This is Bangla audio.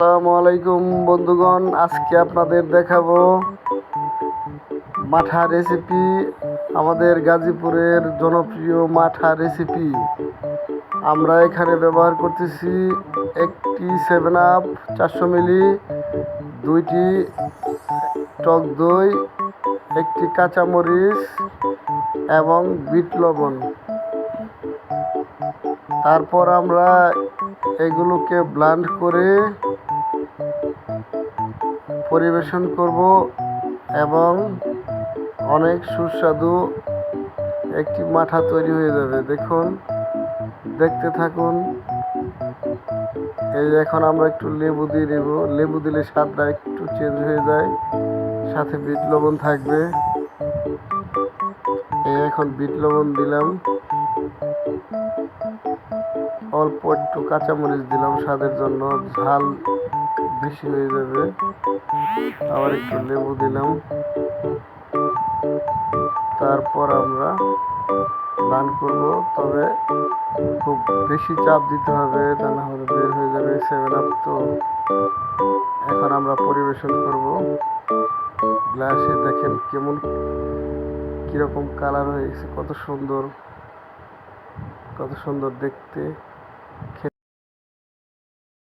আসসালামু আলাইকুম বন্ধুগণ, আজকে আপনাদের দেখাবো মাঠা রেসিপি আমাদের গাজীপুরের জনপ্রিয় মাঠা রেসিপি আমরা এখানে ব্যবহার করতেছি একটি সেভেন আপ চারশো মিলি, দুইটি টক দই, একটি কাঁচামরিচ এবং বিট লবণ। তারপর আমরা এগুলোকে ব্লান্ড করে পরিবেশন করব এবং অনেক সুস্বাদু একটি মাঠা তৈরি হয়ে যাবে। দেখুন, দেখতে থাকুন। এই এখন আমরা একটু লেবু দিয়ে নেব। লেবু দিলে স্বাদটা একটু চেঞ্জ হয়ে যায়, সাথে বিট লবণ থাকবে। এখন বিট লবণ দিলাম। অল্প একটু কাঁচামরিচ দিলাম স্বাদের জন্য, ঝাল বেশি হয়ে যাবে। আবার একটু লেবু দিলাম। তারপর আমরা রান করব, তবে খুব বেশি চাপ দিতে হবে, তা না হলে বের হয়ে যাবে সেভেন আপ তো এখন আমরা পরিবেশন করব। গ্লাসে দেখেন কেমন কীরকম কালার হয়েছে কত সুন্দর কত সুন্দর দেখতে।